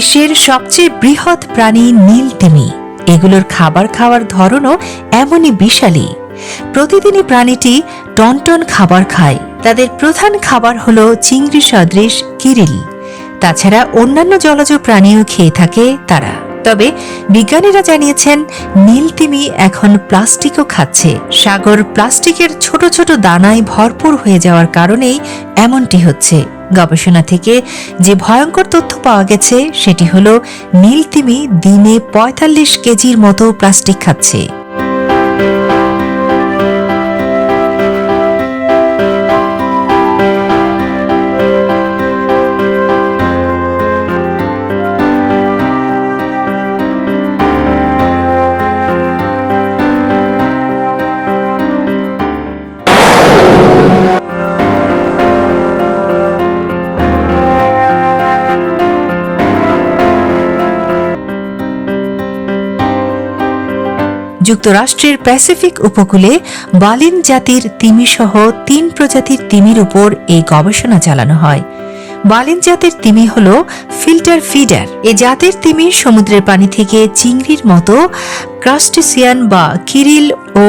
বিশ্বের সবচেয়ে বৃহৎ প্রাণী নীল তিমি। এগুলোর খাবার খাওয়ার ধরনও এমনই বিশালী প্রতিদিনই প্রাণীটি টনটন খাবার খায়। তাদের প্রধান খাবার হল চিংড়ি সদৃশ কিরিল। তাছাড়া অন্যান্য জলজ প্রাণীও খেয়ে থাকে তারা। তবে বিজ্ঞানীরা জানিয়েছেন নীলতিমি এখন প্লাস্টিকও খাচ্ছে। সাগর প্লাস্টিকের ছোট ছোট দানায় ভরপুর হয়ে যাওয়ার কারণেই এমনটি হচ্ছে। গবেষণা থেকে যে ভয়ঙ্কর তথ্য পাওয়া গেছে, সেটি হল নীলতিমি দিনে পঁয়তাল্লিশ কেজির মতো প্লাস্টিক খাচ্ছে। যুক্তরাষ্ট্রের প্যাসিফিক উপকূলে বালিন জাতির তিমিসহ তিন প্রজাতির তিমির উপর এই গবেষণা চালানো হয়। বালিন জাতের তিমি হল ফিল্টার ফিডার। এ জাতের তিমি সমুদ্রের পানি থেকে চিংড়ির মতো ক্রাস্টিসিয়ান বা কিরিল ও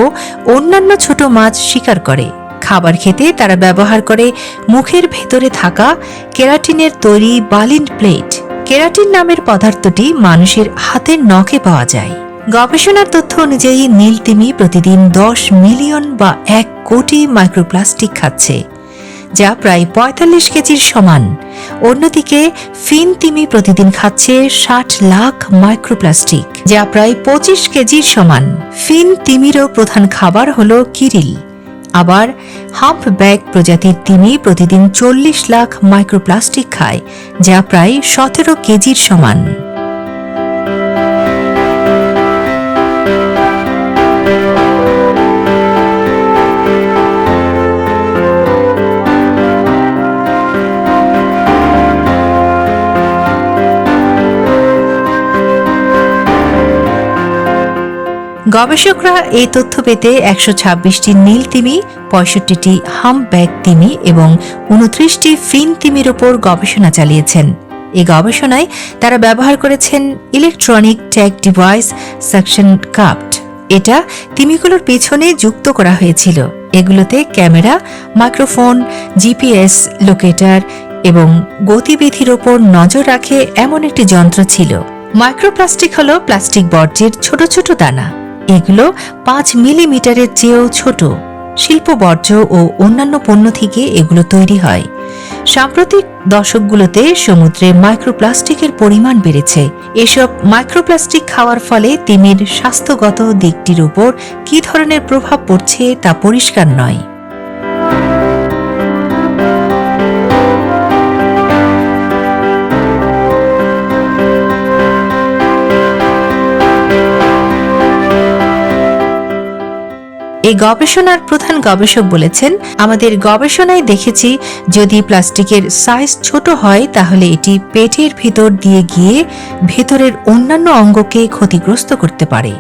অন্যান্য ছোট মাছ শিকার করে। খাবার খেতে তারা ব্যবহার করে মুখের ভেতরে থাকা কেরাটিনের তৈরি বালিন প্লেট। কেরাটিন নামের পদার্থটি মানুষের হাতের নখে পাওয়া যায়। গবেষণার তথ্য অনুযায়ী নীল তিমি প্রতিদিন দশ মিলিয়ন বা এক কোটি মাইক্রোপ্লাস্টিক খাচ্ছে, যা প্রায় পঁয়তাল্লিশ কেজির সমান। অন্যদিকে, ফিন তিমি প্রতিদিন খাচ্ছে ষাট লাখ মাইক্রোপ্লাস্টিক, যা প্রায় পঁচিশ কেজির সমান। ফিন তিমিরও প্রধান খাবার হল কিরিল। আবার, হাম্প ব্যাগ প্রজাতির তিমি প্রতিদিন চল্লিশ লাখ মাইক্রোপ্লাস্টিক খায়, যা প্রায় সতেরো কেজির সমান। গবেষকরা এই তথ্য পেতে একশো ছাব্বিশটি নীল তিমি, পঁয়ষট্টিটি হাম ব্যাগ তিমি এবং উনত্রিশটি ফিন তিমির ওপর গবেষণা চালিয়েছেন। এই গবেষণায় তারা ব্যবহার করেছেন electronic tag device suction cupped এটা তিমিগুলোর পেছনে যুক্ত করা হয়েছিল। এগুলোতে ক্যামেরা, মাইক্রোফোন, জিপিএস, লোকেটার এবং গতিবিধির ওপর নজর রাখে এমন একটি যন্ত্র ছিল। মাইক্রোপ্লাস্টিক হল প্লাস্টিক বর্জ্যের ছোট ছোট দানা। এগুলো পাঁচ মিলিমিটারের চেয়েও ছোট। শিল্প বর্জ্য ও অন্যান্য পণ্য থেকে এগুলো তৈরি হয়। সাম্প্রতিক দশকগুলোতে সমুদ্রে মাইক্রোপ্লাস্টিকের পরিমাণ বেড়েছে। এসব মাইক্রোপ্লাস্টিক খাওয়ার ফলে তিমির স্বাস্থ্যগত দিকটির উপর কী ধরনের প্রভাব পড়ছে তা পরিষ্কার নয়। এই গবেষণার প্রধান গবেষক বলেছেন, আমাদের গবেষণায় দেখেছি, যদি প্লাস্টিকের সাইজ ছোট হয়, তাহলে এটি পেটের ভেতর দিয়ে গিয়ে ভেতরের অন্যান্য অঙ্গকে ক্ষতিগ্রস্ত করতে পারে।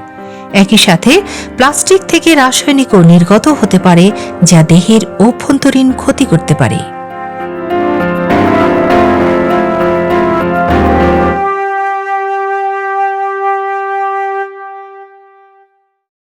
একই সাথে, প্লাস্টিক থেকে রাসায়নিকও নির্গত হতে পারে, যা দেহের অভ্যন্তরীণ ক্ষতি করতে পারে।